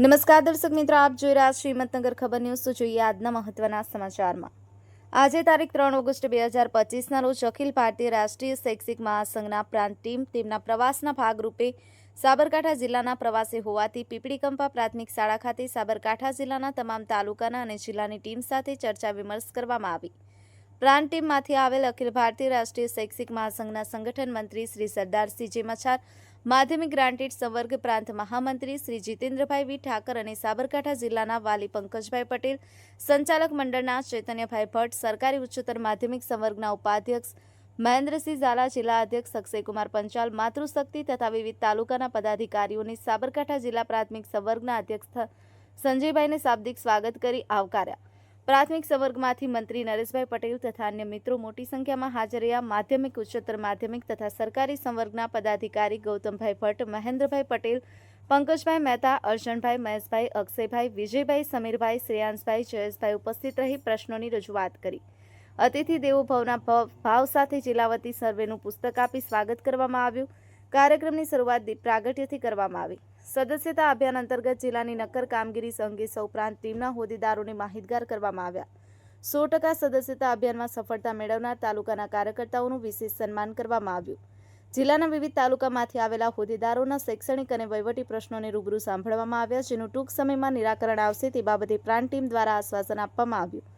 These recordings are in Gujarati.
નમસ્કાર દર્શક મિત્રો, આપ જોઈ રહ્યા છો હિંમતનગર ખબર ન્યૂઝ. તો જોઈએ આજના મહત્વના સમાચારમાં. આજે તારીખ ત્રણ ઓગસ્ટ બે હજાર પચીસના રોજ અખિલ ભારતીય રાષ્ટ્રીય શૈક્ષિક મહાસંઘના પ્રાંત ટીમ તેમના પ્રવાસના ભાગરૂપે સાબરકાંઠા જિલ્લાના પ્રવાસે હોવાથી પીપળીકંપા પ્રાથમિક શાળા ખાતે સાબરકાંઠા જિલ્લાના તમામ તાલુકાના અને જિલ્લાની ટીમ સાથે ચર્ચા વિમર્શ કરવામાં આવી. પ્રાંત ટીમમાંથી આવેલ અખિલ ભારતીય રાષ્ટ્રીય શૈક્ષિક મહાસંઘના સંગઠન મંત્રી શ્રી સરદારસિંહ મછાર માધ્યમિક ગ્રાન્ટેડ સંવર્ગ પ્રાંત મહામંત્રી શ્રી જીતેન્દ્રભાઈ વી ઠાકર અને સાબરકાંઠા જિલ્લાના વાલી પંકજભાઈ પટેલ, સંચાલક મંડળના ચૈતન્યભાઈ ભટ્ટ, સરકારી ઉચ્ચતર માધ્યમિક સંવર્ગના ઉપાધ્યક્ષ મહેન્દ્રસિંહ ઝાલા, જિલ્લા અધ્યક્ષ અક્ષયકુમાર પંચાલ, માતૃશક્તિ તથા વિવિધ તાલુકાના પદાધિકારીઓને સાબરકાંઠા જિલ્લા પ્રાથમિક સંવર્ગના અધ્યક્ષ સંજયભાઈને શાબ્દિક સ્વાગત કરી આવકાર્યા. પ્રાથમિક સંવર્ગમાંથી મંત્રી નરેશભાઈ પટેલ તથા અન્ય મિત્રો મોટી સંખ્યામાં હાજર રહ્યા. માધ્યમિક, ઉચ્ચતર માધ્યમિક તથા સરકારી સંવર્ગના પદાધિકારી ગૌતમભાઈ ભટ્ટ, મહેન્દ્રભાઈ પટેલ, પંકજભાઈ મહેતા અર્જણભાઈ મહેશભાઈ, અક્ષયભાઈ, વિજયભાઈ, સમીરભાઈ, શ્રેયાંશભાઈ, જયેશભાઈ ઉપસ્થિત રહી પ્રશ્નોની રજૂઆત કરી. અતિથિ દેવો ભવના ભવ- ભાવ સાથે જિલ્લાવતી સર્વેનું પુસ્તક આપી સ્વાગત કરવામાં આવ્યું. કાર્યક્રમની શરૂઆત દીપ પ્રાગટ્યથી કરવામાં આવી. સદસ્યતા અભિયાન અંતર્ગત જિલ્લાની નક્કર કામગીરી અંગે સૌપ્રાંત ટીમના હોદ્દેદારોને માહિતગાર કરવામાં આવ્યા. સો ટકા સદસ્યતા અભિયાનમાં સફળતા મેળવનાર તાલુકાના કાર્યકર્તાઓનું વિશેષ સન્માન કરવામાં આવ્યું. જિલ્લાના વિવિધ તાલુકામાંથી આવેલા હોદ્દેદારોના શૈક્ષણિક અને વહીવટી પ્રશ્નોને રૂબરૂ સાંભળવામાં આવ્યા, જેનું ટૂંક સમયમાં નિરાકરણ આવશે તે બાબતે પ્રાંત ટીમ દ્વારા આશ્વાસન આપવામાં આવ્યું.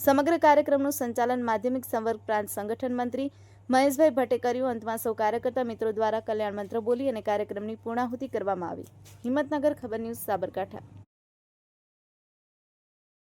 સમગ્ર કાર્યક્રમનું સંચાલન માધ્યમિક સંવર્ગ પ્રાંત સંગઠન મંત્રી મહેશભાઈ ભટ્ટે કર્યું. અંતમાં સૌ કાર્યકર્તા મિત્રો દ્વારા કલ્યાણ મંત્ર બોલી અને કાર્યક્રમની પૂર્ણાહુતિ કરવામાં આવી. હિંમતનગર ખબર ન્યૂઝ સાબરકાંઠા.